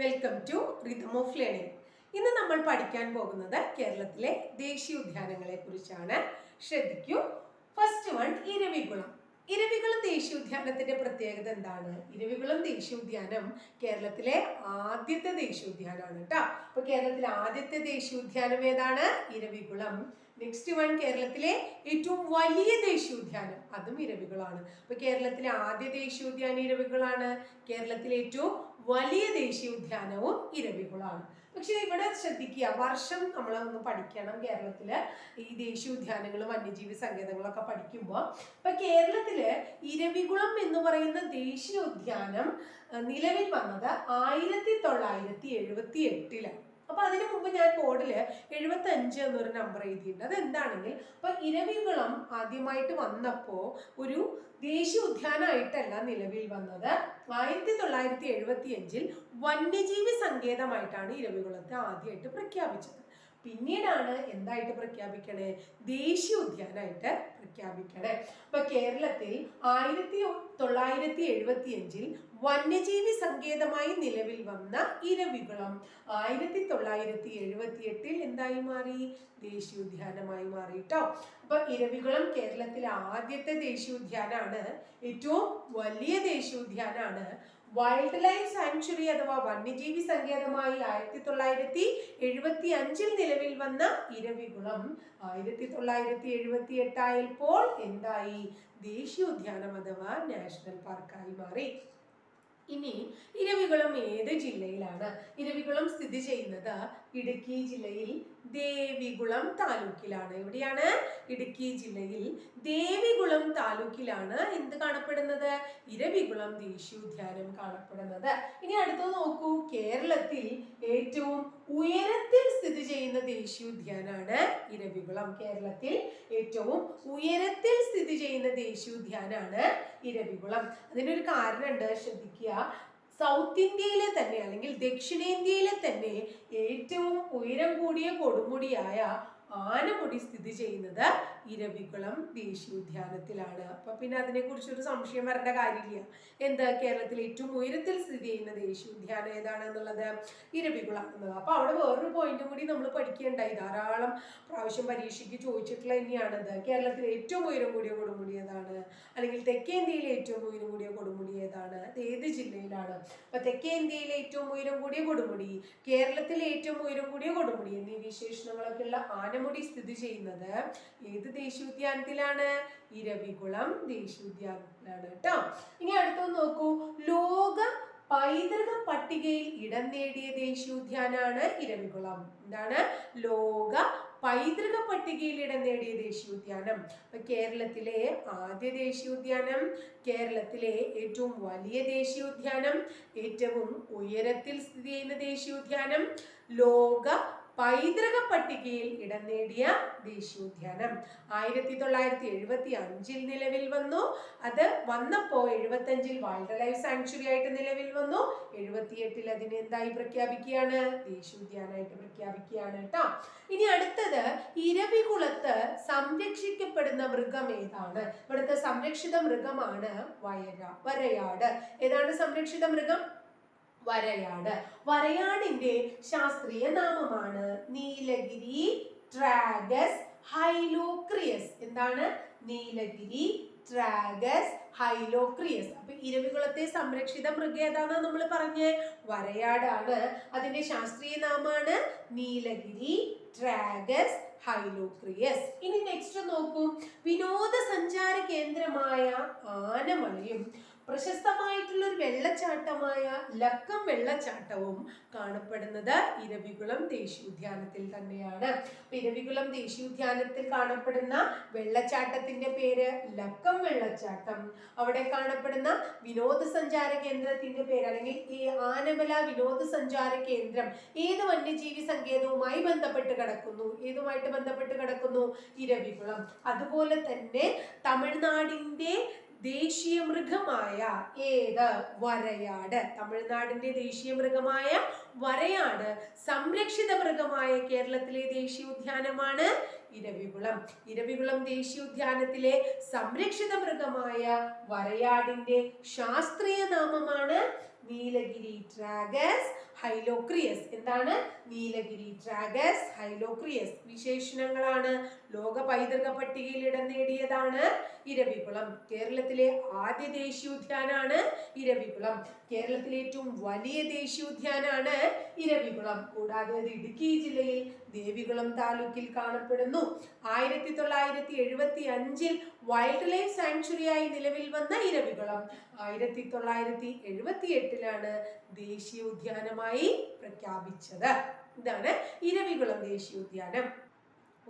Welcome to rhythm of learning ഇന്ന് നമ്മൾ പഠിക്കാൻ പോകുന്നത് കേരളത്തിലെ ദേശീയ ഉദ്യാനങ്ങളെ കുറിച്ചാണ്. ശ്രദ്ധിക്കൂ. First one Eravikulam. ഇരവികുളം ദേശീയ ഉദ്യാനത്തിന്റെ പ്രത്യേകത എന്താണ്? ഇരവികുളം ദേശീയ ഉദ്യാനം കേരളത്തിലെ ആദ്യത്തെ ദേശീയ ഉദ്യാനമാണ് കേട്ടോ അപ്പൊ കേരളത്തിലെ ആദ്യത്തെ ദേശീയ ഉദ്യാനം ഏതാണ്? ഇരവികുളം. നെക്സ്റ്റ് വൺ കേരളത്തിലെ ഏറ്റവും വലിയ ദേശീയ ഉദ്യാനം അതും ഇരവികളാണ്. അപ്പൊ കേരളത്തിലെ ആദ്യ ദേശീയോദ്യാനം ഇരവികളാണ്. കേരളത്തിലെ ഏറ്റവും വലിയ ദേശീയോദ്യാനവും ഇരവികുളാണ് പക്ഷേ ഇവിടെ ശ്രദ്ധിക്കുക വർഷം നമ്മൾ ഒന്ന് പഠിക്കണം കേരളത്തിൽ ഈ ദേശീയ ദേശീയോദ്യാനങ്ങൾ വന്യജീവി സങ്കേതങ്ങളൊക്കെ പഠിക്കുമ്പോൾ. ഇപ്പൊ കേരളത്തിൽ ഇരവികുളം എന്ന് പറയുന്ന ദേശീയ ഉദ്യാനം നിലവിൽ വന്നത് ആയിരത്തി തൊള്ളായിരത്തി എഴുപത്തി എട്ടിലാണ് അപ്പൊ അതിനു മുമ്പ് ഞാൻ ബോർഡിൽ എഴുപത്തി അഞ്ച് എന്നൊരു നമ്പർ എഴുതിയിട്ടുണ്ട്. അത് എന്താണെങ്കിൽ അപ്പൊ ഇരവികുളം ആദ്യമായിട്ട് വന്നപ്പോ ഒരു ദേശീയ ഉദ്യാനമായിട്ടല്ല നിലവിൽ വന്നത്. ആയിരത്തി തൊള്ളായിരത്തി എഴുപത്തി അഞ്ചിൽ വന്യജീവി സങ്കേതമായിട്ടാണ് ഇരവികുളത്തെ ആദ്യമായിട്ട് പ്രഖ്യാപിച്ചത്. പിന്നീടാണ് എന്തായിട്ട് പ്രഖ്യാപിക്കണേ? ദേശീയ ഉദ്യാനായിട്ട് പ്രഖ്യാപിക്കണേ. അപ്പൊ കേരളത്തിൽ ആയിരത്തി തൊള്ളായിരത്തി എഴുപത്തി അഞ്ചിൽ വന്യജീവി സങ്കേതമായി നിലവിൽ വന്ന ഇരവികുളം. ആയിരത്തി തൊള്ളായിരത്തി എഴുപത്തി എട്ടിൽ എന്തായി മാറി? ദേശീയോദ്യാനമായി മാറി കേട്ടോ അപ്പൊ ഇരവികുളം കേരളത്തിലെ ആദ്യത്തെ ദേശീയോദ്യാനാണ്. ഏറ്റവും വലിയ ദേശീയോദ്യാനാണ്. വൈൽഡ് ലൈഫ് സാങ്ച്വറി അഥവാ വന്യജീവി സങ്കേതമായി ആയിരത്തി തൊള്ളായിരത്തി എഴുപത്തി അഞ്ചിൽ നിലവിൽ വന്ന ഇരവികുളം. ആയിരത്തി തൊള്ളായിരത്തി എഴുപത്തി എട്ടായപ്പോൾ എന്തായി? ദേശീയോദ്യാനം അഥവാ നാഷണൽ പാർക്കായി മാറി. ഇനി ഇരവികുളം ഏത് ജില്ലയിലാണ്? ഇരവികുളം സ്ഥിതി ചെയ്യുന്നത് ഇടുക്കി ജില്ലയിൽ ദേവികുളം താലൂക്കിലാണ്. എവിടെയാണ്? ഇടുക്കി ജില്ലയിൽ ദേവികുളം താലൂക്കിലാണ് എന്ത് കാണപ്പെടുന്നത്? ഇരവികുളം ദേശീയോദ്യാനം കാണപ്പെടുന്നത്. ഇനി അടുത്തത് നോക്കൂ. കേരളത്തിൽ ഏറ്റവും ഉയരത്തിൽ സ്ഥിതി ചെയ്യുന്ന ദേശീയോദ്യാനാണ് ഇരവികുളം. കേരളത്തിൽ ഏറ്റവും ഉയരത്തിൽ സ്ഥിതി ചെയ്യുന്ന ദേശീയോദ്യാനാണ് ഇരവികുളം. അതിനൊരു കാരണമുണ്ട് ശ്രദ്ധിക്കുക. സൗത്ത് ഇന്ത്യയിലെ തന്നെ അല്ലെങ്കിൽ ദക്ഷിണേന്ത്യയിലെ തന്നെ ഏറ്റവും ഉയരം കൂടിയ കൊടുമുടിയായ ആനമുടി സ്ഥിതി ചെയ്യുന്നത് ഇരവികുളം ദേശീയോദ്യാനത്തിലാണ് അപ്പൊ പിന്നെ അതിനെക്കുറിച്ച് ഒരു സംശയം വരേണ്ട കാര്യമില്ല. എന്താ കേരളത്തിൽ ഏറ്റവും ഉയരത്തിൽ സ്ഥിതി ചെയ്യുന്ന ദേശീയ ഉദ്യാനം ഏതാണെന്നുള്ളത് ഇരവികുളം എന്നുള്ളത്. അപ്പൊ അവിടെ വേറൊരു പോയിന്റും കൂടി നമ്മൾ പഠിക്കേണ്ടായി. ധാരാളം പ്രാവശ്യം പരീക്ഷയ്ക്ക് ചോദിച്ചിട്ടുള്ള തന്നെയാണത് കേരളത്തിൽ ഏറ്റവും ഉയരം കൂടിയ കൊടുമുടി ഏതാണ് അല്ലെങ്കിൽ തെക്കേ ഇന്ത്യയിലെ ഏറ്റവും ഉയരം കൂടിയ കൊടുമുടി ഏതാണ് അത് ഏത് ജില്ലയിലാണ്? അപ്പൊ തെക്കേ ഇന്ത്യയിലെ ഏറ്റവും ഉയരം കൂടിയ കൊടുമുടി കേരളത്തിലെ ഏറ്റവും ഉയരം കൂടിയ കൊടുമുടി എന്നീ വിശേഷണങ്ങളൊക്കെ ഉള്ള ആനമുടി സ്ഥിതി ചെയ്യുന്നത് ഏത് ദേശീയോദ്യാനത്തിലാണ്. ഇരവികുളം ദേശീയോദ്യാനത്തിലാണ് കേട്ടോ ഇനി അടുത്തൊന്ന് നോക്കൂ. ലോക പൈതൃക പട്ടികയിൽ ഇടം നേടിയ ദേശീയോദ്യാനാണ് ഇരവികുളം എന്താണ്? ലോക പൈതൃക പട്ടികയിൽ ഇടം നേടിയ ദേശീയോദ്യാനം. അപ്പൊ കേരളത്തിലെ ആദ്യ ദേശീയോദ്യാനം കേരളത്തിലെ ഏറ്റവും വലിയ ദേശീയോദ്യാനം ഏറ്റവും ഉയരത്തിൽ സ്ഥിതി ചെയ്യുന്ന ദേശീയോദ്യാനം ലോക പൈതൃക പട്ടികയിൽ ഇടം നേടിയ ദേശീയോദ്യാനം. ആയിരത്തി തൊള്ളായിരത്തി എഴുപത്തി അഞ്ചിൽ നിലവിൽ വന്നു. അത് വന്നപ്പോ എഴുപത്തി അഞ്ചിൽ വൈൽഡ് ലൈഫ് സാങ്ച്വറി ആയിട്ട് നിലവിൽ വന്നു. എഴുപത്തിയെട്ടിൽ അതിനെ എന്തായി പ്രഖ്യാപിക്കുകയാണ്? ദേശീയോദ്യാനായിട്ട് പ്രഖ്യാപിക്കുകയാണ് കേട്ടോ. ഇനി അടുത്തത് ഇരവികുളത്ത് സംരക്ഷിക്കപ്പെടുന്ന മൃഗം ഏതാണ്? ഇവിടുത്തെ സംരക്ഷിത മൃഗമാണ് വയര വരയാട്. ഏതാണ് സംരക്ഷിത മൃഗം? വരയാട്. വരയാടിന്റെ ശാസ്ത്രീയ നാമമാണ് നീലഗിരി ട്രാഗസ് ഹൈലോക്രിയസ്. എന്താണ്? Nilgiri tragus hylocrius. അപ്പൊ ഇരവികുളത്തെ സംരക്ഷിത മൃഗ ഏതാണെന്ന് നമ്മൾ പറഞ്ഞ്? വരയാടാണ്. അതിന്റെ ശാസ്ത്രീയ നാമമാണ് നീലഗിരി ട്രാഗസ് ഹൈലോക്രിയസ്. ഇനി നെക്സ്റ്റ് നോക്കൂ. വിനോദസഞ്ചാര കേന്ദ്രമായ ആനമലയും പ്രശസ്തമായിട്ടുള്ള ഒരു വെള്ളച്ചാട്ടമായ ലക്കം വെള്ളച്ചാട്ടവും കാണപ്പെടുന്നത് ഇരവികുളം ദേശീയോദ്യാനത്തിൽ തന്നെയാണ്. ഇരവികുളം ദേശീയോദ്യാനത്തിൽ കാണപ്പെടുന്ന വെള്ളച്ചാട്ടത്തിന്റെ പേര് ലക്കം വെള്ളച്ചാട്ടം. അവിടെ കാണപ്പെടുന്ന വിനോദസഞ്ചാര കേന്ദ്രത്തിന്റെ പേര് അല്ലെങ്കിൽ ഈ ആനമല വിനോദസഞ്ചാര കേന്ദ്രം ഏത് വന്യജീവി സങ്കേതവുമായി ബന്ധപ്പെട്ട് കിടക്കുന്നു? ഏതുമായിട്ട് ബന്ധപ്പെട്ട് കിടക്കുന്നു? ഇരവികുളം. അതുപോലെ തന്നെ തമിഴ്നാടിന്റെ ദേശീയ മൃഗമായ ഏത് വരയാട്? തമിഴ്നാടിന്റെ ദേശീയ മൃഗമായ വരയാട് സംരക്ഷിത മൃഗമായ കേരളത്തിലെ ദേശീയ ഉദ്യാനമാണ് ഇരവികുളം. ഇരവികുളം ദേശീയ ഉദ്യാനത്തിലെ സംരക്ഷിത മൃഗമായ വരയാടിന്റെ ശാസ്ത്രീയ നാമമാണ് നീലഗിരി ട്രാഗസ് ഹൈലോക്രിയസ്. എന്താണ്? Nilgiri tragus hylocrius. വിശേഷണങ്ങളാണ് ലോക പൈതൃക പട്ടികയിൽ ഇടം നേടിയതാണ് ഇരവികുളം. കേരളത്തിലെ ആദ്യ ദേശീയോദ്യാനാണ് ഇരവികുളം. കേരളത്തിലെ ഏറ്റവും വലിയ ദേശീയോദ്യാനാണ് ഇരവികുളം. കൂടാതെ അത് ഇടുക്കി ജില്ലയിൽ ദേവികുളം താലൂക്കിൽ കാണപ്പെടുന്നു. ആയിരത്തി തൊള്ളായിരത്തി എഴുപത്തി അഞ്ചിൽ വൈൽഡ് ലൈഫ് സാങ്ച്വറിയായി നിലവിൽ വന്ന ഇരവികുളം. ആയിരത്തി തൊള്ളായിരത്തി എഴുപത്തി എട്ടിലാണ് ദേശീയോദ്യാനമായി പ്രഖ്യാപിച്ചത്. ഇതാണ് ഇരവികുളം ദേശീയോദ്യാനം.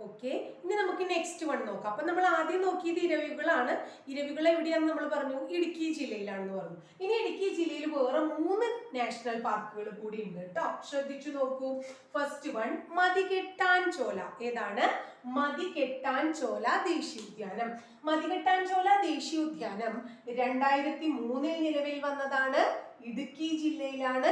ഓക്കെ ഇനി നമുക്ക് നെക്സ്റ്റ് വൺ നോക്കാം. അപ്പൊ നമ്മൾ ആദ്യം നോക്കിയത് ഇരവികളാണ്. ഇരവികൾ എവിടെയാണെന്ന് നമ്മൾ പറഞ്ഞു? ഇടുക്കി ജില്ലയിലാണെന്ന് പറഞ്ഞു. ഇനി ഇടുക്കി ജില്ലയിൽ വേറെ മൂന്ന് നാഷണൽ പാർക്കുകൾ കൂടി ഉണ്ട് കേട്ടോ ശ്രദ്ധിച്ചു നോക്കൂ. ഫസ്റ്റ് വൺ മതികെട്ടാൻ ചോല ഏതാണ്? മതികെട്ടാൻ ചോല ദേശീയോദ്യാനം മതികെട്ടാൻ ചോല ദേശീയോദ്യാനം രണ്ടായിരത്തി മൂന്നിൽ നിലവിൽ വന്നതാണ്. ഇടുക്കി ജില്ലയിലാണ്.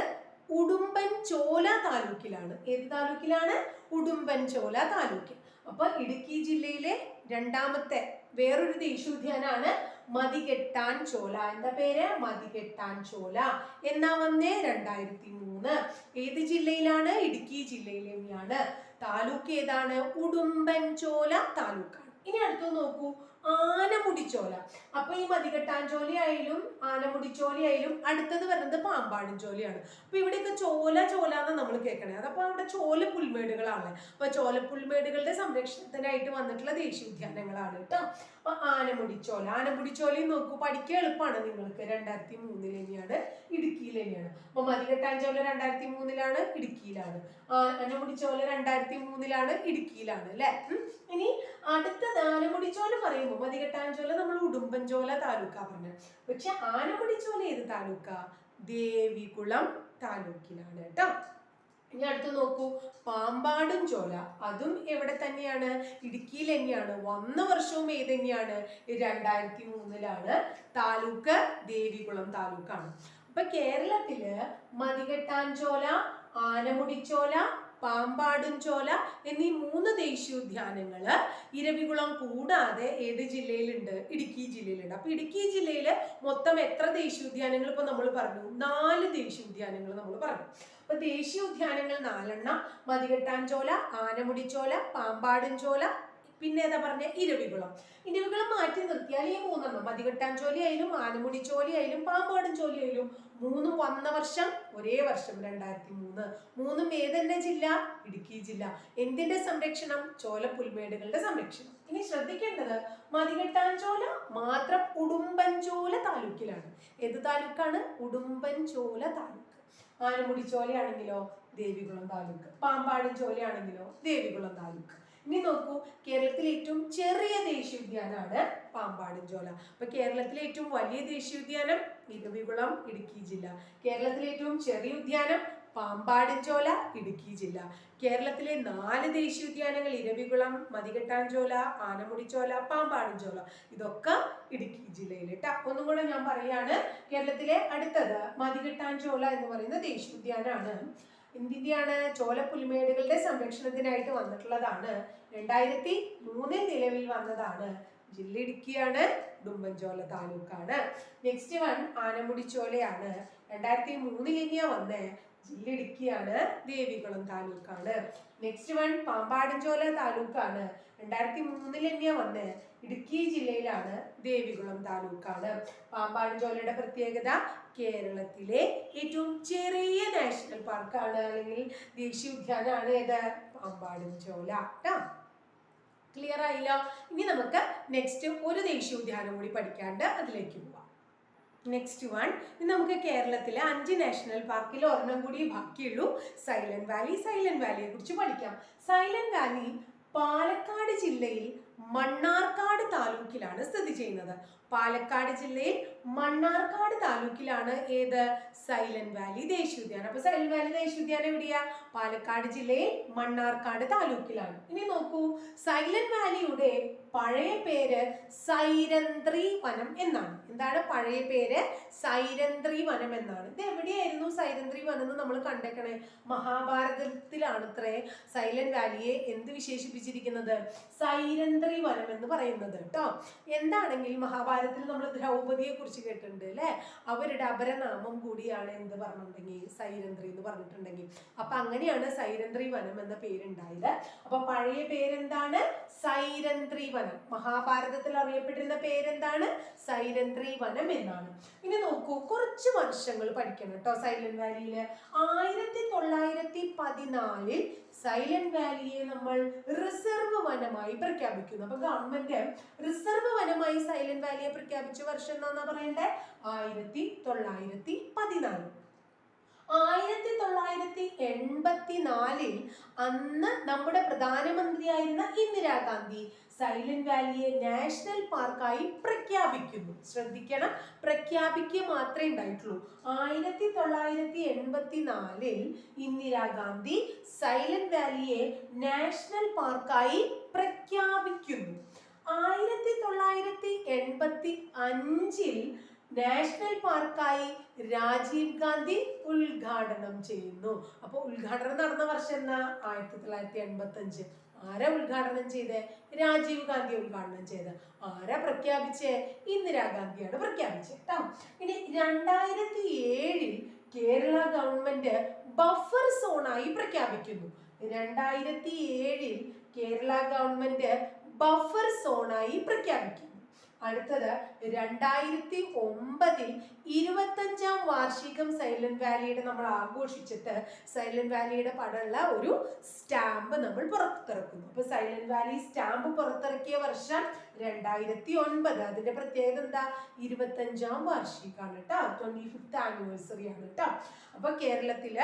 ഉടുമ്പൻ ചോല താലൂക്കിലാണ്. ഏത് താലൂക്കിലാണ്? ഉടുമ്പൻ ചോല താലൂക്കിൽ അപ്പൊ ഇടുക്കി ജില്ലയിലെ രണ്ടാമത്തെ വേറൊരു ദേശീയോദ്യാനാണ് മതികെട്ടാൻ ചോല. എന്താ പേര്? മതികെട്ടാൻ ചോല. എന്നാ വന്നേ? രണ്ടായിരത്തി മൂന്ന് ഏത് ജില്ലയിലാണ്? ഇടുക്കി ജില്ലയിലെയാണ് താലൂക്ക് ഏതാണ്? ഉടുമ്പൻ ചോല താലൂക്കാണ്. ഇനി അടുത്തത് നോക്കൂ. ആനമുടിച്ചോല അപ്പൊ ഈ മതികെട്ടാഞ്ചോല ആയാലും ആനമുടിച്ചോലി ആയാലും അടുത്തത് വരുന്നത് പാമ്പാടും ചോലയാണ് അപ്പൊ ഇവിടെയൊക്കെ ചോല ചോല എന്ന് നമ്മൾ കേൾക്കണേ. അതപ്പോ അവിടെ ചോല പുൽമേടുകളാണ് അപ്പൊ ചോല പുൽമേടുകളുടെ സംരക്ഷണത്തിനായിട്ട് വന്നിട്ടുള്ള ദേശീയ ഉദ്യാനങ്ങളാണ് കേട്ടോ. അപ്പൊ ആനമുടിച്ചോല ആനമുടിച്ചോലയും നോക്കൂ പഠിക്കാൻ എളുപ്പമാണ് നിങ്ങൾക്ക്. രണ്ടായിരത്തി മൂന്നിൽ തന്നെയാണ് ഇടുക്കിയിൽ തന്നെയാണ്. അപ്പൊ മതികെട്ടാഞ്ചോല രണ്ടായിരത്തി മൂന്നിലാണ് ഇടുക്കിയിലാണ്. ആനമുടിച്ചോല രണ്ടായിരത്തി മൂന്നിലാണ് ഇടുക്കിയിലാണ് അല്ലെ? ഇനി അടുത്ത ആനമുടിച്ചോല പറയുമ്പോൾ മതികെട്ടാഞ്ചോല നമ്മൾ ഉടുമ്പൻചോല താലൂക്ക പറഞ്ഞു. പക്ഷെ ആനമുടിച്ചോല ഏത് താലൂക്ക? ദേവികുളം താലൂക്കിലാണ് കേട്ടോ ഇനി അടുത്ത് നോക്കൂ. പാമ്പാടും ചോല അതും എവിടെ തന്നെയാണ്? ഇടുക്കിയിൽ തന്നെയാണ്. വന്ന വർഷവും ഏത് തന്നെയാണ്? രണ്ടായിരത്തി മൂന്നിലാണ് താലൂക്ക് ദേവികുളം താലൂക്കാണ്. അപ്പൊ കേരളത്തിൽ മതികെട്ടാഞ്ചോല ആനമുടിച്ചോല പാമ്പാടും ചോല എന്നീ മൂന്ന് ദേശീയോദ്യാനങ്ങൾ ഇരവികുളം കൂടാതെ ഏത് ജില്ലയിലുണ്ട്? ഇടുക്കി ജില്ലയിലുണ്ട്. അപ്പൊ ഇടുക്കി ജില്ലയിൽ മൊത്തം എത്ര ദേശീയോദ്യാനങ്ങൾ ഇപ്പൊ നമ്മൾ പറഞ്ഞു? നാല് ദേശീയോദ്യാനങ്ങൾ നമ്മൾ പറഞ്ഞു. അപ്പൊ ദേശീയോദ്യാനങ്ങൾ നാലെണ്ണം. മതികെട്ടാഞ്ചോല ആനമുടിച്ചോല പാമ്പാടുംചോല പിന്നെ ഏതാ പറഞ്ഞ? ഇരവികുളം. ഇരവികുളം മാറ്റി നിർത്തിയാൽ ഈ മൂന്നെണ്ണം. മതികെട്ടാഞ്ചോലി ആയാലും ആനമുടിച്ചോലി ആയാലും പാമ്പാടും ചോലി ആയാലും മൂന്നും വന്ന വർഷം ഒരേ വർഷം രണ്ടായിരത്തി മൂന്ന് മൂന്നും ഏതെന്നെ ജില്ല? ഇടുക്കി ജില്ല. എന്തിന്റെ സംരക്ഷണം? ചോല പുൽമേടുകളുടെ സംരക്ഷണം. ഇനി ശ്രദ്ധിക്കേണ്ടത് മതികെട്ടാഞ്ചോല മാത്രം ഉടുമ്പൻചോല താലൂക്കിലാണ്. ഏത് താലൂക്കാണ്? ഉടുമ്പൻചോല താലൂക്ക്. ആനമുടി ചോലയാണെങ്കിലോ ദേവികുളം താലൂക്ക്. പാമ്പാടും ചോലയാണെങ്കിലോ ദേവികുളം താലൂക്ക്. ഇനി നോക്കൂ കേരളത്തിലെ ഏറ്റവും ചെറിയ ദേശീയോദ്യാനമാണ് പാമ്പാടും ചോല അപ്പൊ കേരളത്തിലെ ഏറ്റവും വലിയ ദേശീയോദ്യാനം ഇരവികുളം ഇടുക്കി ജില്ല. കേരളത്തിലെ ഏറ്റവും ചെറിയ ഉദ്യാനം പാമ്പാടിഞ്ചോല ഇടുക്കി ജില്ല. കേരളത്തിലെ നാല് ദേശീയ ഉദ്യാനങ്ങൾ ഇരവികുളം മതികെട്ടാഞ്ചോല ആനമുടിച്ചോല പാമ്പാടിഞ്ചോല. ഇതൊക്കെ ഇടുക്കി ജില്ലയിൽ കേട്ടോ ഒന്നും കൂടെ ഞാൻ പറയാണ് കേരളത്തിലെ അടുത്തത് മതികെട്ടാഞ്ചോല എന്ന് പറയുന്ന ദേശീയ ദേശീയോദ്യാനമാണ് എന്തിന്റെയാണ് പുൽമേടുകളുടെ സംരക്ഷണത്തിനായിട്ട് വന്നിട്ടുള്ളതാണ്. രണ്ടായിരത്തി മൂന്നിൽ നിലവിൽ വന്നതാണ്. ജില്ല ഇടുക്കിയാണ്. ഉടുമ്പൻചോല താലൂക്കാണ്. നെക്സ്റ്റ് വൺ ആനമുടിച്ചോലയാണ്. രണ്ടായിരത്തി മൂന്നിൽ ഇനിയ വന്ന്. ജില്ലിടുക്കിയാണ് ദേവികുളം താലൂക്കാണ്. നെക്സ്റ്റ് വൺ പാമ്പാടൻചോല താലൂക്കാണ്. രണ്ടായിരത്തി മൂന്നിൽ തന്നെയാ വന്ന്. ഇടുക്കി ജില്ലയിലാണ് ദേവികുളം താലൂക്കാണ്. പാമ്പാടൻചോലയുടെ പ്രത്യേകത കേരളത്തിലെ ഏറ്റവും ചെറിയ നാഷണൽ പാർക്കാണ് അല്ലെങ്കിൽ ദേശീയ ഉദ്യാനമാണ് ഏത്? പാമ്പാടൻചോല കേട്ടോ ക്ലിയർ ആയില്ല? ഇനി നമുക്ക് നെക്സ്റ്റ് ഒരു ദേശീയ ഉദ്യാനം കൂടി പഠിക്കാണ്ട് അതിലേക്ക് പോവാം. നെക്സ്റ്റ് വൺ ഇനി നമുക്ക് കേരളത്തിലെ അഞ്ച് നാഷണൽ പാർക്കിൽ ഒരെണ്ണം കൂടി ബാക്കിയുള്ളൂ. സൈലന്റ് വാലി സൈലന്റ് വാലിയെ കുറിച്ച് പഠിക്കാം. സൈലന്റ് വാലി പാലക്കാട് ജില്ലയിൽ മണ്ണാർക്കാട് താലൂക്കിലാണ് സ്ഥിതി ചെയ്യുന്നത്. പാലക്കാട് ജില്ലയിൽ മണ്ണാർക്കാട് താലൂക്കിലാണ് ഏത്? സൈലന്റ് വാലി ദേശീയോദ്യാനം അപ്പൊ സൈലന്റ് വാലി ദേശീയോദ്യാനം എവിടെയാ? പാലക്കാട് ജില്ലയിൽ മണ്ണാർക്കാട് താലൂക്കിലാണ്. ഇനി നോക്കൂ. സൈലന്റ് വാലിയുടെ പഴയ പേര് സൈരന്ത്രി വനം എന്നാണ്. എന്താണ് പഴയ പേര്? സൈരന്ത്രി വനം എന്നാണ്. ഇത് എവിടെയായിരുന്നു സൈരന്ത്രി വനം എന്ന് നമ്മൾ കണ്ടേക്കണേ? മഹാഭാരതത്തിലാണ് ഇത്രേ സൈലന്റ് വാലിയെ എന്ത് വിശേഷിപ്പിച്ചിരിക്കുന്നത്? സൈരന്ത്രി വനം എന്ന് പറയുന്നത് കേട്ടോ. എന്താണെങ്കിൽ മഹാഭാരതത്തിൽ നമ്മൾ ദ്രൗപതിയെ കുറിച്ച് കേട്ടിട്ടുണ്ട് അല്ലെ? അവരുടെ അപരനാമം കൂടിയാണ് എന്ത് പറഞ്ഞിട്ടുണ്ടെങ്കിൽ സൈരന്ത്രി എന്ന് പറഞ്ഞിട്ടുണ്ടെങ്കിൽ അപ്പൊ അങ്ങനെയാണ് സൈരന്ത്രി വനം എന്ന പേരുണ്ടായത്. അപ്പൊ പഴയ പേരെന്താണ്? സൈരന്ത്രി വനം മഹാഭാരതത്തിൽ അറിയപ്പെട്ടിരുന്ന പേരെന്താണ്? സൈരന്ത്രി വനം എന്നാണ്. ഇനി നോക്കൂ കുറച്ച് വർഷങ്ങൾ പഠിക്കണം കേട്ടോ സൈലന്റ് വാലിയിൽ. ആയിരത്തി തൊള്ളായിരത്തി പതിനാലിൽ സൈലന്റ് വാലിയെ നമ്മൾ റിസർവ് വനമായി പ്രഖ്യാപിക്കുന്നു. അപ്പൊ ഗവൺമെന്റ് റിസർവ് വനമായി സൈലന്റ് വാലിയെ പ്രഖ്യാപിച്ച വർഷം എന്താണെന്നാ പറയണ്ടേ? ആയിരത്തി തൊള്ളായിരത്തി പതിനാല് ആയിരത്തി തൊള്ളായിരത്തി എൺപത്തിനാലിൽ അന്ന് നമ്മുടെ പ്രധാനമന്ത്രിയായിരുന്ന ഇന്ദിരാഗാന്ധി സൈലന്റ് വാലിയെ നാഷണൽ പാർക്കായി പ്രഖ്യാപിക്കുന്നു. ശ്രദ്ധിക്കണം പ്രഖ്യാപിക്കുക മാത്രമേ ഉണ്ടായിട്ടുള്ളൂ. ആയിരത്തി തൊള്ളായിരത്തി എൺപത്തി നാലിൽ ഇന്ദിരാഗാന്ധി സൈലന്റ് വാലിയെ നാഷണൽ പാർക്കായി പ്രഖ്യാപിക്കുന്നു. ആയിരത്തി തൊള്ളായിരത്തി എൺപത്തി അഞ്ചിൽ നാഷണൽ പാർക്കായി രാജീവ് ഗാന്ധി ഉദ്ഘാടനം ചെയ്യുന്നു. അപ്പോൾ ഉദ്ഘാടനം നടന്ന വർഷം എന്നാ ആയിരത്തി തൊള്ളായിരത്തി എൺപത്തി അഞ്ച് ആരാ ഉദ്ഘാടനം ചെയ്ത്? രാജീവ് ഗാന്ധി ഉദ്ഘാടനം ചെയ്ത്. ആരാ പ്രഖ്യാപിച്ചേ? ഇന്ദിരാഗാന്ധിയാണ് പ്രഖ്യാപിച്ചത് കേട്ടോ ഇനി രണ്ടായിരത്തി ഏഴിൽ കേരള ഗവൺമെന്റ് ബഫർ സോണായി പ്രഖ്യാപിക്കുന്നു. രണ്ടായിരത്തി ഏഴിൽ കേരള ഗവൺമെന്റ് ബഫർ സോണായി പ്രഖ്യാപിക്കുന്നു. അടുത്തത് രണ്ടായിരത്തി ഒമ്പതിൽ ഇരുപത്തഞ്ചാം വാർഷികം സൈലന്റ് വാലിയുടെ നമ്മൾ ആഘോഷിച്ചിട്ട് സൈലന്റ് വാലിയുടെ പടമുള്ള ഒരു സ്റ്റാമ്പ് നമ്മൾ പുറത്തിറക്കുന്നു. അപ്പൊ സൈലന്റ് വാലി സ്റ്റാമ്പ് പുറത്തിറക്കിയ വർഷം രണ്ടായിരത്തി ഒൻപത് അതിന്റെ പ്രത്യേകത എന്താ? ഇരുപത്തഞ്ചാം വാർഷികമാണ് കേട്ടോ. ട്വന്റി ഫിഫ്ത്ത് ആനിവേഴ്സറി ആണ് കേട്ടോ. അപ്പൊ കേരളത്തിൽ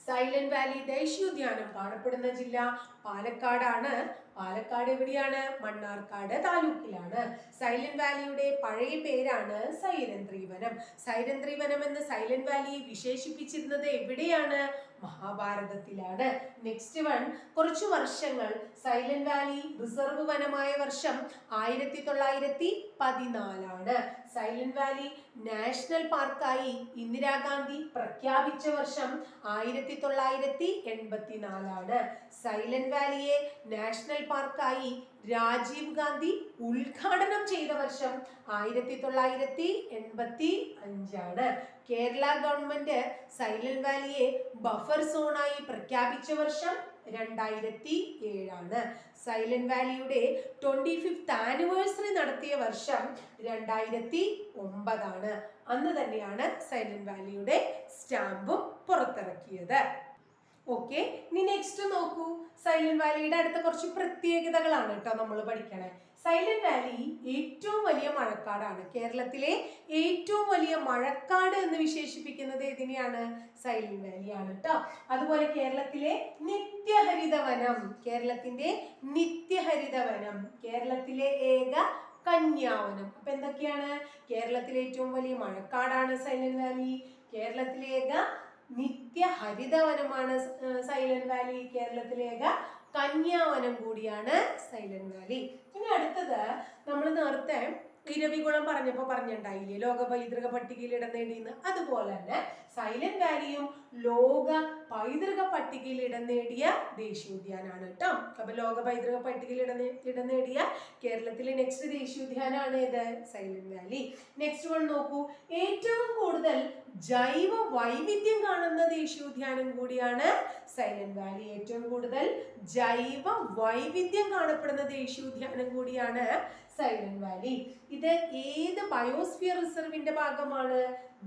സൈലന്റ് വാലി ദേശീയോദ്യാനം കാണപ്പെടുന്ന ജില്ല പാലക്കാടാണ്. പാലക്കാട് എവിടെയാണ്? മണ്ണാർക്കാട് താലൂക്കിലാണ്. സൈലന്റ് വാലിയുടെ പഴയ പേരാണ് സൈരന്ത്രി വനം സൈരന്ത്രി വനം എന്ന് സൈലന്റ് വാലിയെ വിശേഷിപ്പിച്ചിരുന്നത് എവിടെയാണ്? മഹാഭാരതത്തിലാണ്. നെക്സ്റ്റ് വൺ കുറച്ചു വർഷങ്ങൾ സൈലന്റ് വാലി റിസർവ് വനമായ വർഷം ആയിരത്തി തൊള്ളായിരത്തി പതിനാലാണ് സൈലന്റ് വാലി നാഷണൽ പാർക്കായി ഇന്ദിരാഗാന്ധി പ്രഖ്യാപിച്ച വർഷം ആയിരത്തി തൊള്ളായിരത്തി എൺപത്തിനാലാണ് സൈലന്റ് വാലിയെ നാഷണൽ പാർക്കായി രാജീവ് ഗാന്ധി ഉദ്ഘാടനം ചെയ്ത വർഷം ആയിരത്തി തൊള്ളായിരത്തി എൺപത്തി അഞ്ചാണ് കേരള ഗവൺമെന്റ് സൈലന്റ് വാലിയെ ബഫർ സോണായി പ്രഖ്യാപിച്ച വർഷം രണ്ടായിരത്തി ഏഴാണ് സൈലന്റ് വാലിയുടെ ട്വന്റി ഫിഫ്ത്ത് ആനിവേഴ്സറി നടത്തിയ വർഷം രണ്ടായിരത്തി ഒമ്പതാണ് അന്ന് തന്നെയാണ് സൈലന്റ് വാലിയുടെ സ്റ്റാമ്പും പുറത്തിറക്കിയത്. ഓക്കെ ഇനി നെക്സ്റ്റ് നോക്കൂ. സൈലന്റ് വാലിയുടെ അടുത്ത കുറച്ച് പ്രത്യേകതകളാണ് കേട്ടോ നമ്മൾ പഠിക്കണേ. സൈലന്റ് വാലി ഏറ്റവും വലിയ മഴക്കാടാണ്. കേരളത്തിലെ ഏറ്റവും വലിയ മഴക്കാട് എന്ന് വിശേഷിപ്പിക്കുന്നത് ഏതിനെയാണ്? സൈലന്റ് വാലിയാണ് കേട്ടോ. അതുപോലെ കേരളത്തിലെ നിത്യഹരിതവനം. കേരളത്തിന്റെ നിത്യഹരിതവനം. കേരളത്തിലെ ഏക കന്യാവനം. അപ്പൊ എന്തൊക്കെയാണ്? കേരളത്തിലെ ഏറ്റവും വലിയ മഴക്കാടാണ് സൈലന്റ് വാലി. കേരളത്തിലെ നിത്യ ഹരിതവനമാണ് സൈലന്റ് വാലി കേരളത്തിലേക കന്യാവനം കൂടിയാണ് സൈലന്റ് വാലി. ഇനി അടുത്തത് നമ്മൾ നേരത്തെ ഇരവികുളം പറഞ്ഞപ്പോൾ പറഞ്ഞിട്ടുണ്ടായില്ലേ ലോക പൈതൃക പട്ടികയിൽ ഇടം നേടിയെന്ന്. അതുപോലെ തന്നെ സൈലന്റ് വാലിയും ലോക പൈതൃക പട്ടികയിൽ ഇടം നേടിയ ദേശീയോദ്യാനാണ് കേട്ടോ. അപ്പൊ ലോക പൈതൃക പട്ടികയിൽ ഇടം ഇടം നേടിയ കേരളത്തിലെ നെക്സ്റ്റ് ദേശീയോദ്യാനാണ് ഏത്? Silent Valley. നെക്സ്റ്റ് വൺ നോക്കൂ. ഏറ്റവും കൂടുതൽ ജൈവ വൈവിധ്യം കാണുന്ന ദേശീയോദ്യാനം കൂടിയാണ് സൈലന്റ് വാലി. ഏറ്റവും കൂടുതൽ ജൈവ വൈവിധ്യം കാണപ്പെടുന്ന ദേശീയോദ്യാനം കൂടിയാണ് സൈലന്റ് വാലി ഇത് ഏത് ബയോസ്ഫിയർ റിസർവിന്റെ ഭാഗമാണ്?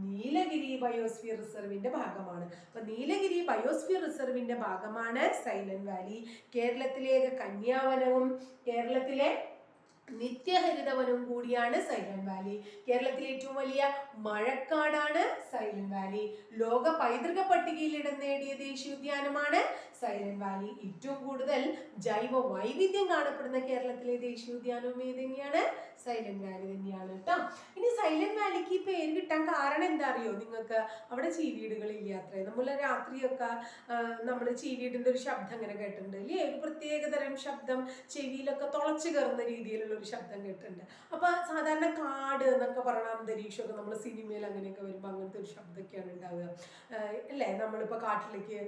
നീലഗിരി ബയോസ്ഫിയർ റിസർവിന്റെ ഭാഗമാണ്. അപ്പൊ നീലഗിരി ബയോസ്ഫിയർ റിസർവിന്റെ ഭാഗമാണ് സൈലന്റ് വാലി കേരളത്തിലെ കന്യാവനവും കേരളത്തിലെ നിത്യഹരിതവനും കൂടിയാണ് സൈലന്റ് വാലി കേരളത്തിലെ ഏറ്റവും വലിയ മഴക്കാടാണ് സൈലന്റ് വാലി ലോക പൈതൃക പട്ടികയിൽ ഇടം നേടിയ ദേശീയോദ്യാനമാണ് സൈലന്റ് വാലി ഏറ്റവും കൂടുതൽ ജൈവ വൈവിധ്യം കാണപ്പെടുന്ന കേരളത്തിലെ ദേശീയോദ്യാനവും ഏത് തന്നെയാണ്? സൈലന്റ് വാലി തന്നെയാണ് കേട്ടോ. ഇനി സൈലന്റ് വാലിക്ക് ഈ പേര് കിട്ടാൻ കാരണം എന്താ അറിയോ നിങ്ങൾക്ക്? അവിടെ ചീവീടുകളില്ല അത്രേ. നമ്മൾ രാത്രിയൊക്കെ നമ്മൾ ചീവീടിന്റെ ഒരു ശബ്ദം അങ്ങനെ കേട്ടിട്ടുണ്ട് ഇല്ലേ? ഒരു പ്രത്യേകതരം ശബ്ദം ചെവിയിലൊക്കെ തുളച്ചു കയറുന്ന രീതിയിലുള്ള ഒരു ശബ്ദം കേട്ടിട്ടുണ്ട്. അപ്പൊ സാധാരണ കാട് എന്നൊക്കെ പറയുന്ന അന്തരീക്ഷമൊക്കെ നമ്മൾ സിനിമയിൽ അങ്ങനെയൊക്കെ വരുമ്പോൾ അങ്ങനത്തെ ഒരു ശബ്ദമൊക്കെയാണ് ഉണ്ടാവുക. അല്ലേ? നമ്മളിപ്പോൾ കാട്ടിലേക്ക്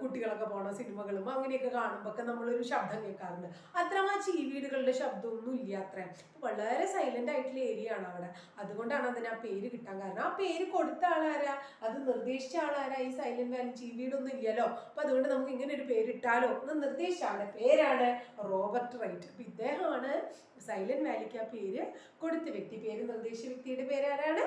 കുട്ടികളൊക്കെ പോണ സിനിമകളും അങ്ങനെയൊക്കെ കാണുമ്പോൾ നമ്മളൊരു ശബ്ദം കേൾക്കാറുണ്ട്. അത്ര ആ ചീവീടുകളുടെ ശബ്ദമൊന്നും ഇല്ല അത്ര വളരെ സൈലന്റ് ആയിട്ടുള്ള ഏരിയ ആണ് അവിടെ. അതുകൊണ്ടാണ് അതിന് ആ പേര് കിട്ടാൻ കാരണം. ആ പേര് കൊടുത്ത ആളാരാ? അത് നിർദ്ദേശിച്ച ആളാരാ? ഈ സൈലന്റ് വാലി ചീവീടൊന്നും ഇല്ലല്ലോ. അപ്പൊ അതുകൊണ്ട് നമുക്ക് ഇങ്ങനെ ഒരു പേര് ഇട്ടാലോ എന്ന് നിർദ്ദേശിച്ച ആളുടെ പേരാണ് റോബർട്ട് റൈറ്റ്. അപ്പൊ ഇദ്ദേഹമാണ് സൈലന്റ് വാലിക്ക് ആ പേര് കൊടുത്ത വ്യക്തി. പേര് നിർദ്ദേശ വ്യക്തിയുടെ പേര് ആരാണ്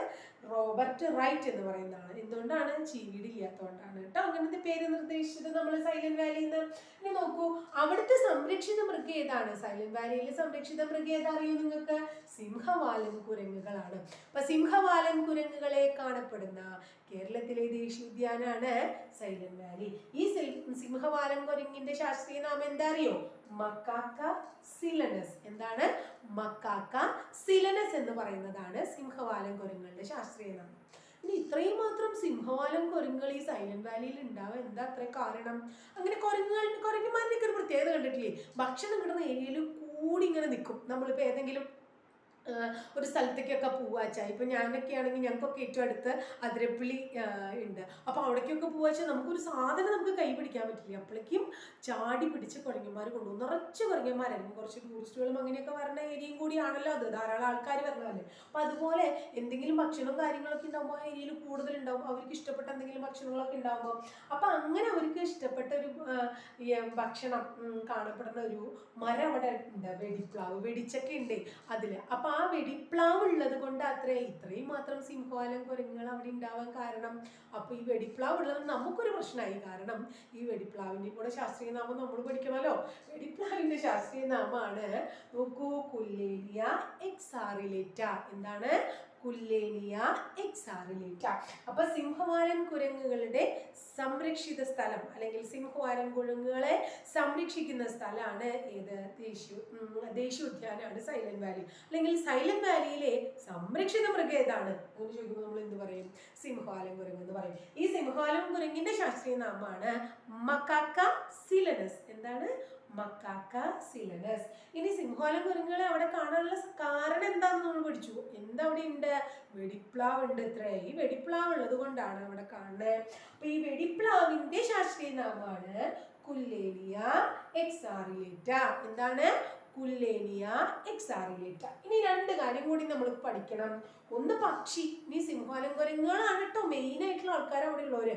റോബർട്ട് റൈറ്റ് എന്ന് പറയുന്നതാണ്. എന്തുകൊണ്ടാണ്? ചീവീട് ഇല്ലാത്തതുകൊണ്ടാണ് കേട്ടോ. അങ്ങനത്തെ പേര് നിർദ്ദേശിച്ചത് നമ്മൾ സൈലന്റ് വാലിയിൽ നിന്ന്. നോക്കൂ അവിടുത്തെ സംരക്ഷിത മൃഗം ഏതാണ്? സൈലന്റ് വാലിയിലെ സംരക്ഷിത മൃഗം ഏതാറിയോ നിങ്ങൾക്ക്? സിംഹവാലൻ കുരങ്ങുകളാണ്. അപ്പൊ സിംഹവാലൻ കുരങ്ങുകളെ കാണപ്പെടുന്ന കേരളത്തിലെ ദേശീയോദ്യാനാണ് സൈലന്റ് വാലി. ഈ സിംഹവാലൻ കുരങ്ങിന്റെ ശാസ്ത്രീയ നാമം എന്താ അറിയോ മക്കാക്ക സിലനസ്. എന്താണ്? മക്കാക്ക സിലനസ് എന്ന് പറയുന്നതാണ് സിംഹവാലൻ കുരങ്ങളുടെ ശാസ്ത്രീയ നാമം. ഇനി ഇത്രയും മാത്രം സിംഹവാലം കുരങ്ങുകൾ ഈ സൈലന്റ് വാലിയിൽ ഉണ്ടാവുക എന്താ അത്ര കാരണം? അങ്ങനെ കുരങ്ങുകൾ കുരങ്ങന്മാരുടെ ഒരു പ്രത്യേകത കണ്ടിട്ടില്ലേ? ഭക്ഷണം കിട്ടുന്ന ഏരിയയിൽ കൂടി ഇങ്ങനെ നിൽക്കും. നമ്മളിപ്പോൾ ഏതെങ്കിലും ഒരു സ്ഥലത്തേക്കൊക്കെ പോവാച്ചാ ഇപ്പൊ ഞാനൊക്കെ ആണെങ്കിൽ ഞങ്ങൾക്കൊക്കെ ഏറ്റവും അടുത്ത് അതിരപ്പള്ളി ഉണ്ട് അപ്പൊ അവിടേക്കൊക്കെ പോവാച്ചാൽ നമുക്കൊരു സാധനം നമുക്ക് കൈ പിടിക്കാൻ പറ്റില്ല. അപ്പോഴേക്കും ചാടി പിടിച്ച് കുരങ്ങന്മാർ കൊണ്ടുപോകും. നിറച്ച് കുരങ്ങന്മാരായിരിക്കും. കുറച്ച് ടൂറിസ്റ്റുകളും അങ്ങനെയൊക്കെ വരുന്ന ഏരിയയും കൂടിയാണല്ലോ അത്. ധാരാളം ആൾക്കാർ വരുന്നതല്ലേ അപ്പൊ അതുപോലെ എന്തെങ്കിലും ഭക്ഷണവും കാര്യങ്ങളൊക്കെ ഉണ്ടാകുമ്പോൾ ആ ഏരിയയിൽ കൂടുതൽ ഉണ്ടാവും അവർക്ക് ഇഷ്ടപ്പെട്ട എന്തെങ്കിലും ഭക്ഷണങ്ങളൊക്കെ ഉണ്ടാകുമ്പോൾ അപ്പൊ അങ്ങനെ അവർക്ക് ഇഷ്ടപ്പെട്ട ഒരു ഭക്ഷണം കാണപ്പെടുന്ന ഒരു മരം അവിടെ ഉണ്ട് വെടിപ്ലാവ് വെടിച്ചൊക്കെ ഉണ്ട് അതിൽ. അപ്പൊ ആ വെടിപ്ലാവ് ഉള്ളത് കൊണ്ട് അത്രേ. ഇത്രയും മാത്രം സിംഹവാലം കുരങ്ങുകൾ അവിടെ ഉണ്ടാവാൻ കാരണം. അപ്പോൾ ഈ വെടിപ്ലാവ് ഉള്ളത് നമുക്കൊരു പ്രശ്നമായി. കാരണം ഈ വെടിപ്ലാവിന്റെ കൂടെ ശാസ്ത്രീയ നാമം നമ്മൾ പഠിക്കണമല്ലോ. വെടിപ്ലാവിന്റെ ശാസ്ത്രീയ നാമമാണ് നോക്കൂ കുല്ലേരിയ എക്സാറിലേറ്റ. എന്താണ്? കുല്ലേനിയ എക്സാറിലേറ്റ അപ്പൊ സിംഹവാരൻ കുരങ്ങുകളുടെ സംരക്ഷിത സ്ഥലം അല്ലെങ്കിൽ സിംഹവാരൻ കുരങ്ങുകളെ സംരക്ഷിക്കുന്ന സ്ഥലമാണ് ഏത്? ദേശീയ ദേശീയോദ്യാനമാണ് സൈലന്റ് വാലി. അല്ലെങ്കിൽ സൈലന്റ് വാലിയിലെ സംരക്ഷിത മൃഗം ഏതാണ്? എന്ന് ചോദിക്കുമ്പോൾ നമ്മൾ എന്ത് പറയും? സിംഹവാലൻ കുരങ്ങ് എന്ന് പറയും. ഈ സിംഹവാലൻ കുരങ്ങിന്റെ ശാസ്ത്രീയ നാമമാണ് മക്കാക്ക സിലനസ്. എന്താണ്? മക്കാക്ക സിലനസ് ഇനി സിംഹോല കുരങ്ങുകളെ അവിടെ കാണാനുള്ള കാരണം എന്താണെന്ന് നമ്മൾ പഠിച്ചു. എന്തവിടെ ഉണ്ട് വെടിപ്ലാവ് ഉണ്ട് ഇത്ര. ഈ വെടിപ്ലാവ് ഉള്ളത് കൊണ്ടാണ് അവിടെ കാണുന്നത് അപ്പൊ ഈ വെടിപ്ലാവിന്റെ ശാസ്ത്രീയ നാമമാണ് കുല്ലേനിയ എക്സാറിലേറ്റ. എന്താണ്? കുല്ലേനിയ എക്സാറിലേറ്റ. ഇനി രണ്ട് കാര്യം കൂടി നമ്മൾ പഠിക്കണം. ഒന്ന് പക്ഷി. ഇനി സിംഹോലം കുരങ്ങുകളാണ് കേട്ടോ മെയിൻ ആയിട്ടുള്ള ആൾക്കാർ അവിടെ ഉള്ളവര്.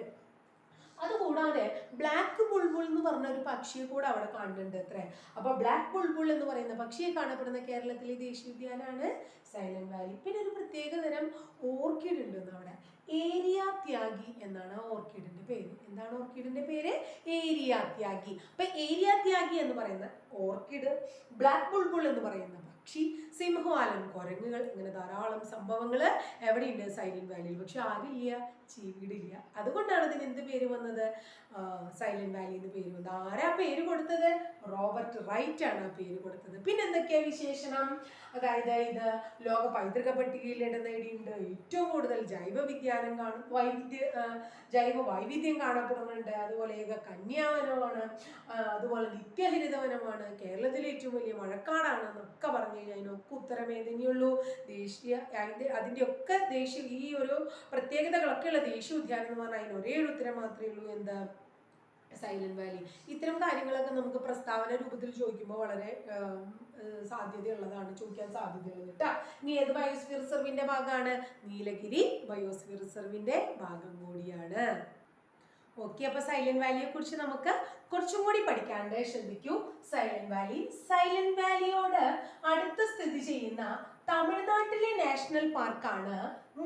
അതുകൂടാതെ ബ്ലാക്ക് ബുൾബുൾ എന്ന് പറഞ്ഞ ഒരു പക്ഷിയെ കൂടെ അവിടെ കാണുന്നുണ്ട് അത്രേ. അപ്പൊ ബ്ലാക്ക് ബുൾബുൾ എന്ന് പറയുന്ന പക്ഷിയെ കാണപ്പെടുന്ന കേരളത്തിലെ ദേശീയ ഉദ്യാനാണ് സൈലന്റ് വാലി. പിന്നെ ഒരു പ്രത്യേക തരം ഓർക്കിഡ് ഉണ്ട് അവിടെ. ഏരിയ ത്യാഗി എന്നാണ് ആ ഓർക്കിഡിന്റെ പേര്. എന്താണ് ഓർക്കിഡിന്റെ പേര്? ഏരിയ ത്യാഗി. അപ്പൊ ഏരിയ ത്യാഗി എന്ന് പറയുന്ന ഓർക്കിഡ് ബ്ലാക്ക് ബുൾബുൾ എന്ന് പറയുന്ന പക്ഷി സിംഹവാലൻ കുരങ്ങുകൾ ഇങ്ങനെ ധാരാളം സംഭവങ്ങൾ എവിടെയുണ്ട്? സൈലന്റ് വാലിയിൽ. പക്ഷെ ആരില്ല ചീവീടില്ല അതുകൊണ്ടാണ് ഇതിന് എന്ത് പേര് വന്നത്? സൈലന്റ് വാലി എന്ന് പേര് വന്നത്. ആരാ പേര് കൊടുത്തത്? റോബർട്ട് റൈറ്റ് ആണ് ആ പേര് കൊടുത്തത്. പിന്നെ എന്തൊക്കെയാ വിശേഷണം? അതായത് ഇത് ലോക പൈതൃക പട്ടികയിൽ ഇടം നേടിയിട്ടുണ്ട് ഏറ്റവും കൂടുതൽ ജൈവ വിജ്ഞാനം കാണും. വൈവിധ്യ ജൈവ വൈവിധ്യം കാണപ്പെടുന്നുണ്ട്. അതുപോലെ ഏക കന്യാവനമാണ്. അതുപോലെ നിത്യഹരിതവനമാണ്. കേരളത്തിലെ ഏറ്റവും വലിയ മഴക്കാടാണ് എന്നൊക്കെ പറഞ്ഞു കഴിഞ്ഞാൽ അതിനൊക്കെ ഉത്തരമേതന്നെയുള്ളൂ ദേശീയ അതിന്റെ അതിന്റെയൊക്കെ ദേശീയ ഈ ഒരു പ്രത്യേകതകളൊക്കെ ഉള്ള ദേശീയ ഉദ്യാനം എന്ന് പറഞ്ഞാൽ അതിന് ഒരേ ഒരു ഉത്തരം മാത്രമേ ഉള്ളൂ. എന്താ? Silent valley. ഇത്തരം കാര്യങ്ങളൊക്കെ നമുക്ക് പ്രസ്താവന രൂപത്തിൽ ചോദിക്കുമ്പോൾ വളരെ സാധ്യതയുള്ളതാണ് ചോദിക്കാൻ സാധ്യതയുള്ളത് കേട്ടോ. ഇനി ഏത് ബയോസ്ഫിയർ റിസർവിന്റെ ഭാഗമാണ്? നീലഗിരി ബയോസ്ഫിയർ റിസർവിന്റെ ഭാഗം കൂടിയാണ്. ഓക്കെ അപ്പൊ സൈലന്റ് വാലിയെ കുറിച്ച് നമുക്ക് കുറച്ചും കൂടി പഠിക്കാണ്ട് ശ്രദ്ധിക്കൂ. സൈലന്റ് വാലി സൈലന്റ് വാലിയോട് അടുത്ത് സ്ഥിതി ചെയ്യുന്ന തമിഴ്നാട്ടിലെ നാഷണൽ പാർക്കാണ്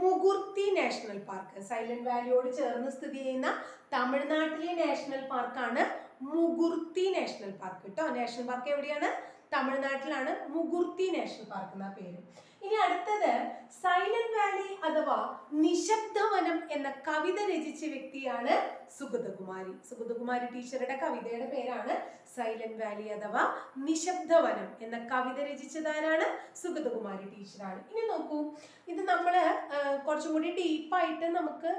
മുകുർത്തി നാഷണൽ പാർക്ക് സൈലന്റ് വാലിയോട് ചേർന്ന് സ്ഥിതി ചെയ്യുന്ന തമിഴ്നാട്ടിലെ നാഷണൽ പാർക്കാണ് മുകുർത്തി നാഷണൽ പാർക്ക് കേട്ടോ? നാഷണൽ പാർക്ക് എവിടെയാണ്? തമിഴ്നാട്ടിലാണ് മുകുർത്തി നാഷണൽ പാർക്ക് എന്ന പേര്. ഇനി അടുത്തത് സൈലന്റ് വാലി അഥവാ നിശബ്ദവനം എന്ന കവിത രചിച്ച വ്യക്തിയാണ് സുഗതകുമാരി. സുഗതകുമാരി ടീച്ചറുടെ കവിതയുടെ പേരാണ് സൈലന്റ് വാലി അഥവാ നിശബ്ദവനം എന്ന കവിത രചിച്ചതാരാണ്? സുഗതകുമാരി ടീച്ചറാണ്. ഇനി നോക്കൂ ഇത് നമ്മൾ കുറച്ചും കൂടി ഡീപ്പായിട്ട് നമുക്ക്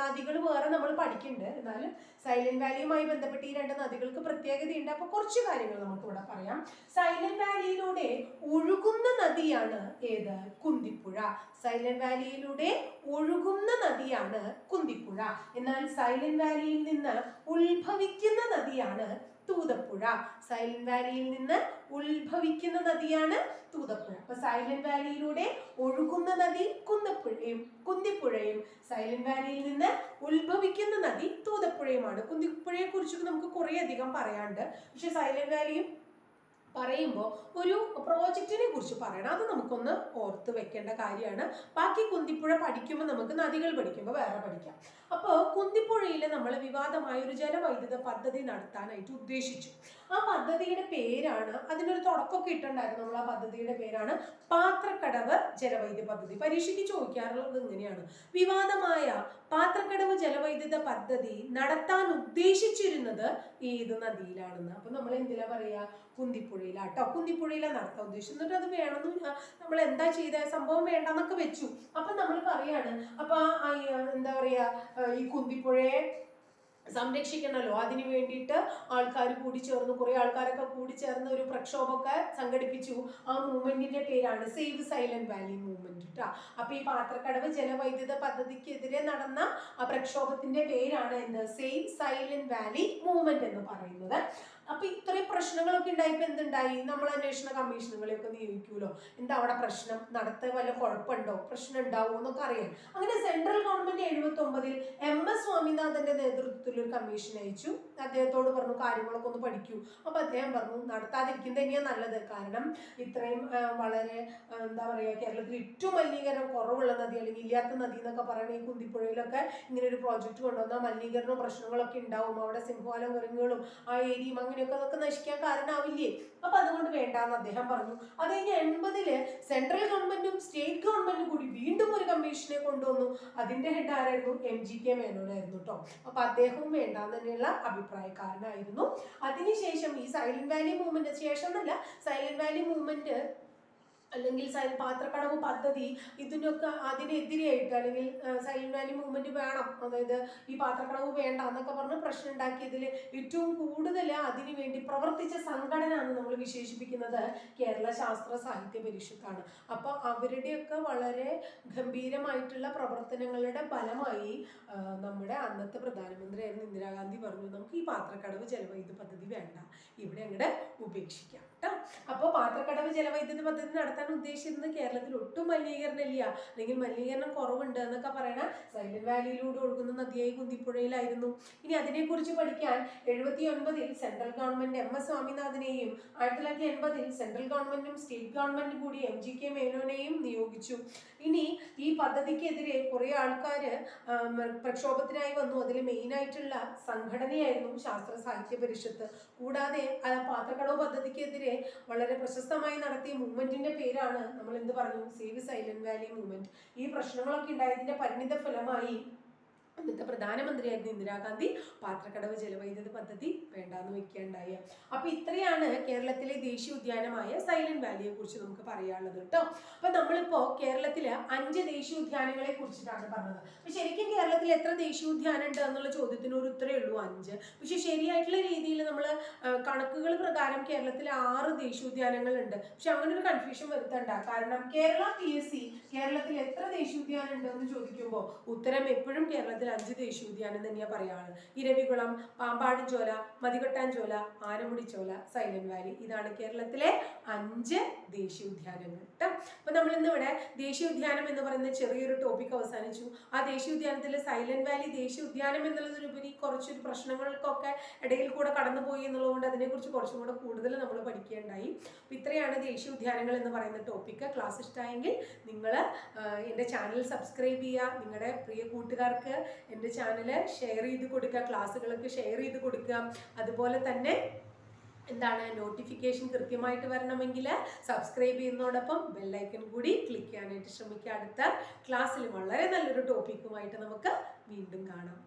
നദികൾ വേറെ നമ്മൾ പഠിക്കുന്നുണ്ട് എന്നാലും സൈലന്റ് വാലിയുമായി ബന്ധപ്പെട്ട് ഈ രണ്ട് നദികൾക്ക് പ്രത്യേകതയുണ്ട്. അപ്പോൾ കുറച്ച് കാര്യങ്ങൾ നമുക്ക് ഇവിടെ പറയാം. സൈലന്റ് വാലിയിലൂടെ ഒഴുകുന്ന നദിയാണ് ഏത്? കുന്തിപ്പുഴ. സൈലന്റ് വാലിയിലൂടെ ഒഴുകുന്ന നദിയാണ് കുന്തിപ്പുഴ. എന്നാൽ സൈലന്റ് വാലിയിൽ നിന്ന് ഉത്ഭവിക്കുന്ന നദിയാണ് തൂതപ്പുഴ. സൈലന്റ് വാലിയിൽ നിന്ന് ഉത്ഭവിക്കുന്ന നദിയാണ് തൂതപ്പുഴ. അപ്പൊ സൈലന്റ് വാലിയിലൂടെ ഒഴുകുന്ന നദി കുന്തപ്പുഴയും കുന്തിപ്പുഴയും. സൈലന്റ് വാലിയിൽ നിന്ന് ഉത്ഭവിക്കുന്ന നദി തൂതപ്പുഴയുമാണ്. കുന്തിപ്പുഴയെ കുറിച്ചൊക്കെ നമുക്ക് കുറേ അധികം പറയാനുണ്ട്. പക്ഷെ സൈലന്റ് വാലിയും പറയുമ്പോൾ ഒരു പ്രോജക്റ്റിനെ കുറിച്ച് പറയണം. അത് നമുക്കൊന്ന് ഓർത്ത് വെക്കേണ്ട കാര്യമാണ്. ബാക്കി കുന്തിപ്പുഴ പഠിക്കുമ്പോൾ നമുക്ക് നദികൾ പഠിക്കുമ്പോൾ വേറെ പഠിക്കാം. അപ്പോൾ കുന്തിപ്പുഴയിൽ നമ്മൾ വിവാദമായ ഒരു ജലവൈദ്യുത പദ്ധതി നടത്താനായിട്ട് ഉദ്ദേശിച്ചു. ആ പദ്ധതിയുടെ പേരാണ് അതിനൊരു തുടക്കമൊക്കെ ഇട്ടുണ്ടായിരുന്നു നമ്മൾ ആ പദ്ധതിയുടെ പേരാണ് പാത്രക്കടവ് ജലവൈദ്യുത പദ്ധതി. പരീക്ഷയ്ക്ക് ചോദിക്കാറുള്ളത് ഇങ്ങനെയാണ്. വിവാദമായ പാത്രക്കടവ് ജലവൈദ്യുത പദ്ധതി നടത്താൻ ഉദ്ദേശിച്ചിരുന്നത് ഏത് നദിയിലാണെന്ന്. അപ്പൊ നമ്മൾ എന്തിനാ പറയാ? കുന്തിപ്പുഴയിലാട്ടോ. കുന്തിപ്പുഴയിലാണ് നടത്താൻ ഉദ്ദേശിച്ചത്. എന്നിട്ട് അത് വേണമെന്ന് നമ്മൾ എന്താ ചെയ്ത? സംഭവം വേണ്ടെന്നൊക്കെ വെച്ചു. അപ്പൊ നമ്മൾ പറയാണ് അപ്പൊ എന്താ പറയാ ഈ കുന്തിപ്പുഴയെ സംരക്ഷിക്കണമല്ലോ. അതിനു വേണ്ടിയിട്ട് ആൾക്കാർ കൂടി ചേർന്ന് കുറെ ആൾക്കാരൊക്കെ കൂടി ചേർന്ന് ഒരു പ്രക്ഷോഭമൊക്കെ സംഘടിപ്പിച്ചു. ആ മൂവ്മെന്റിന്റെ പേരാണ് സേവ് സൈലന്റ് വാലി മൂവ്മെന്റ് കേട്ടോ അപ്പൊ ഈ പാത്രക്കടവ് ജലവൈദ്യുത പദ്ധതിക്കെതിരെ നടന്ന ആ പ്രക്ഷോഭത്തിന്റെ പേരാണ് എന്ത്? സേവ് സൈലന്റ് വാലി മൂവ്മെന്റ് എന്ന് പറയുന്നത്. അപ്പൊ ഇത്രയും പ്രശ്നങ്ങളൊക്കെ ഉണ്ടായപ്പോ എന്തുണ്ടായി? നമ്മൾ അന്വേഷണ കമ്മീഷനുകളെയൊക്കെ നിയോഗിക്കൂലോ? എന്താ അവിടെ പ്രശ്നം? നടത്ത വല്ല കുഴപ്പമുണ്ടോ? പ്രശ്നം ഉണ്ടാവുമോ എന്നൊക്കെ അറിയാം അങ്ങനെ സെൻട്രൽ ഗവൺമെന്റ് എഴുപത്തി ഒമ്പതിൽ എം സ്വാമിനാഥന്റെ നേതൃത്വത്തിൽ ഒരു കമ്മീഷൻ അയച്ചു അദ്ദേഹത്തോട് പറഞ്ഞു കാര്യങ്ങളൊക്കെ ഒന്ന് പഠിക്കൂ. അപ്പൊ അദ്ദേഹം പറഞ്ഞു നടത്താതിരിക്കുന്നത് തന്നെയാണ് നല്ലത്. കാരണം ഇത്രയും വളരെ എന്താ പറയുക കേരളത്തിൽ ഏറ്റവും മലിനീകരണം കുറവുള്ള നദി അല്ലെങ്കിൽ ഇല്ലാത്ത നദി എന്നൊക്കെ പറയുന്ന ഈ കുന്തിപ്പുഴയിലൊക്കെ ഇങ്ങനെ ഒരു പ്രോജക്റ്റ് കൊണ്ടുവന്നാൽ മലിനീകരണ പ്രശ്നങ്ങളൊക്കെ ഉണ്ടാവും. അവിടെ സിംഹവാലം കുരങ്ങുകളും ആ ഏരിയയും അങ്ങനെയൊക്കെ അതൊക്കെ നശിക്കാൻ കാരണമാവില്ലേ അപ്പൊ അതുകൊണ്ട് വേണ്ടാന്ന് അദ്ദേഹം പറഞ്ഞു. അത് കഴിഞ്ഞ് എൺപതിൽ സെൻട്രൽ ഗവൺമെന്റും സ്റ്റേറ്റ് ഗവൺമെന്റും കൂടി വീണ്ടും ഒരു കമ്മീഷനെ കൊണ്ടുവന്നു. അതിന്റെ ഹെഡ് ആരായിരുന്നു? എം ജി കെ മേനോനായിരുന്നു കേട്ടോ അപ്പൊ അദ്ദേഹവും വേണ്ടാന്ന് തന്നെയുള്ള അഭിപ്രായക്കാരനായിരുന്നു. അതിനുശേഷം ഈ സൈലന്റ് വാലി മൂവ്മെന്റ് ശേഷം എന്നല്ല സൈലന്റ് വാലി മൂവ്മെന്റ് അല്ലെങ്കിൽ പാത്രക്കടവ് പദ്ധതി ഇതിനൊക്കെ അതിനെതിരെയായിട്ട് അല്ലെങ്കിൽ സൈലന്റ് വാലി മൂവ്മെന്റ് വേണം. അതായത് ഈ പാത്രക്കടവ് വേണ്ട എന്നൊക്കെ പറഞ്ഞ് പ്രശ്നം ഉണ്ടാക്കിയതിൽ ഏറ്റവും കൂടുതൽ അതിനു വേണ്ടി പ്രവർത്തിച്ച സംഘടനയാണ് നമ്മൾ വിശേഷിപ്പിക്കുന്നത് കേരള ശാസ്ത്ര സാഹിത്യ പരിഷത്താണ്. അപ്പോൾ അവരുടെയൊക്കെ വളരെ ഗംഭീരമായിട്ടുള്ള പ്രവർത്തനങ്ങളുടെ ഫലമായി നമ്മുടെ അന്നത്തെ പ്രധാനമന്ത്രിയായിരുന്ന ഇന്ദിരാഗാന്ധി പറഞ്ഞു നമുക്ക് ഈ പാത്രക്കടവ് ജലവൈദ്യുത പദ്ധതി വേണ്ട. ഇവിടെ അങ്ങോട്ട് ഉപേക്ഷിക്കാം. കേട്ടോ അപ്പോൾ പാത്രക്കടവ് ജലവൈദ്യുതി പദ്ധതി നടത്താൻ ഉദ്ദേശിക്കുന്നത് കേരളത്തിൽ ഒട്ടും മലിനീകരണം ഇല്ല അല്ലെങ്കിൽ മലിനീകരണം കുറവുണ്ട് എന്നൊക്കെ പറയണ സൈലന്റ് വാലിയിലൂടെ ഒഴുകുന്ന നദിയായി കുന്തിപ്പുഴയിലായിരുന്നു. ഇനി അതിനെക്കുറിച്ച് പഠിക്കാൻ എഴുപത്തി ഒൻപതിൽ സെൻട്രൽ ഗവൺമെന്റ് എം എസ് സ്വാമിനാഥനെയും ആയിരത്തി തൊള്ളായിരത്തി എൺപതിൽ സെൻട്രൽ ഗവൺമെന്റും സ്റ്റേറ്റ് ഗവൺമെന്റും കൂടി എം ജി കെ മേനോനെയും നിയോഗിച്ചു. ഇനി ഈ പദ്ധതിക്കെതിരെ കുറേ ആൾക്കാർ പ്രക്ഷോഭത്തിനായി വന്നു. അതിൽ മെയിനായിട്ടുള്ള സംഘടനയായിരുന്നു ശാസ്ത്ര സാഹിത്യ പരിഷത്ത്. കൂടാതെ ആ പാത്രക്കടവ് പദ്ധതിക്കെതിരെ വളരെ പ്രശസ്തമായി നടത്തിയ മൂവ്മെന്റിന്റെ പേരാണ് നമ്മൾ എന്ത് പറഞ്ഞു? Save silent valley movement. ഈ പ്രശ്നങ്ങളൊക്കെ ഉണ്ടായതിന്റെ പരിണിത ഫലമായി അന്നത്തെ പ്രധാനമന്ത്രിയായിരുന്നു ഇന്ദിരാഗാന്ധി. പാത്രക്കടവ് ജലവൈദ്യുത പദ്ധതി വേണ്ടാന്ന് വെക്കുകയുണ്ടായി അപ്പൊ ഇത്രയാണ് കേരളത്തിലെ ദേശീയ ഉദ്യാനമായ സൈലന്റ് വാലിയെ കുറിച്ച് നമുക്ക് പറയാനുള്ളത് കേട്ടോ. അപ്പൊ നമ്മളിപ്പോ കേരളത്തിൽ അഞ്ച് ദേശീയ ഉദ്യാനങ്ങളെ കുറിച്ചിട്ടാണ് പറഞ്ഞത്. അപ്പൊ ശരിക്കും കേരളത്തിൽ എത്ര ദേശീയ ഉദ്യാനം ഉണ്ട് എന്നുള്ള ചോദ്യത്തിന് ഒരു ഉത്തരേ ഉള്ളൂ അഞ്ച്. പക്ഷെ ശരിയായിട്ടുള്ള രീതിയിൽ നമ്മൾ കണക്കുകൾ പ്രകാരം കേരളത്തിൽ ആറ് ദേശീയ ഉദ്യാനങ്ങൾ ഉണ്ട് പക്ഷെ അങ്ങനെ ഒരു കൺഫ്യൂഷൻ വരുത്തണ്ട. കാരണം കേരള പി എസ് സി കേരളത്തിൽ എത്ര ദേശീയോദ്യാനം ഉണ്ട് എന്ന് ചോദിക്കുമ്പോൾ ഉത്തരം എപ്പോഴും കേരളത്തിൽ അഞ്ച് ദേശീയോദ്യാനം തന്നെയാണ് പറയാറ് ഇരവികുളം പാമ്പാട് ചോല മതികൊട്ടാൻ ആനമുടി ചോല സൈലന്റ് വാലി. ഇതാണ് കേരളത്തിലെ അഞ്ച് ദേശീയോദ്യാനങ്ങൾ കേട്ടോ അപ്പൊ നമ്മൾ ഇന്ന് ഇവിടെ ദേശീയോദ്യാനം എന്ന് പറയുന്ന ചെറിയൊരു ടോപ്പിക് അവസാനിച്ചു. ആ ദേശീയോദ്യാനത്തിലെ സൈലന്റ് വാലി ദേശീയോദ്യാനം എന്നുള്ളതിനുപരി കുറച്ചൊരു പ്രശ്നങ്ങൾക്കൊക്കെ ഇടയിൽ കൂടെ കടന്നുപോയി എന്നുള്ളതുകൊണ്ട് അതിനെക്കുറിച്ച് കുറച്ചും കൂടെ കൂടുതൽ നമ്മൾ പഠിക്കേണ്ടായി. അപ്പം ഇത്രയാണ് ദേശീയോദ്യാനങ്ങൾ എന്ന് പറയുന്ന ടോപ്പിക്ക് ക്ലാസ് ഇഷ്ടമായെങ്കിൽ നിങ്ങൾ എന്റെ ചാനൽ സബ്സ്ക്രൈബ് ചെയ്യുക. നിങ്ങളുടെ പ്രിയ കൂട്ടുകാർക്ക് എന്റെ ചാനൽ ഷെയർ ചെയ്ത് കൊടുക്കുക ക്ലാസ്സുകളൊക്കെ ഷെയർ ചെയ്ത് കൊടുക്കുക. അതുപോലെ തന്നെ എന്താണ് നോട്ടിഫിക്കേഷൻ കൃത്യമായിട്ട് വരണമെങ്കിൽ സബ്സ്ക്രൈബ് ചെയ്യുന്നതോടൊപ്പം ബെല്ലൈക്കൺ കൂടി ക്ലിക്ക് ചെയ്യാനായിട്ട് ശ്രമിക്കുക. അടുത്ത ക്ലാസ്സിൽ വളരെ നല്ലൊരു ടോപ്പിക്കുമായിട്ട് നമുക്ക് വീണ്ടും കാണാം.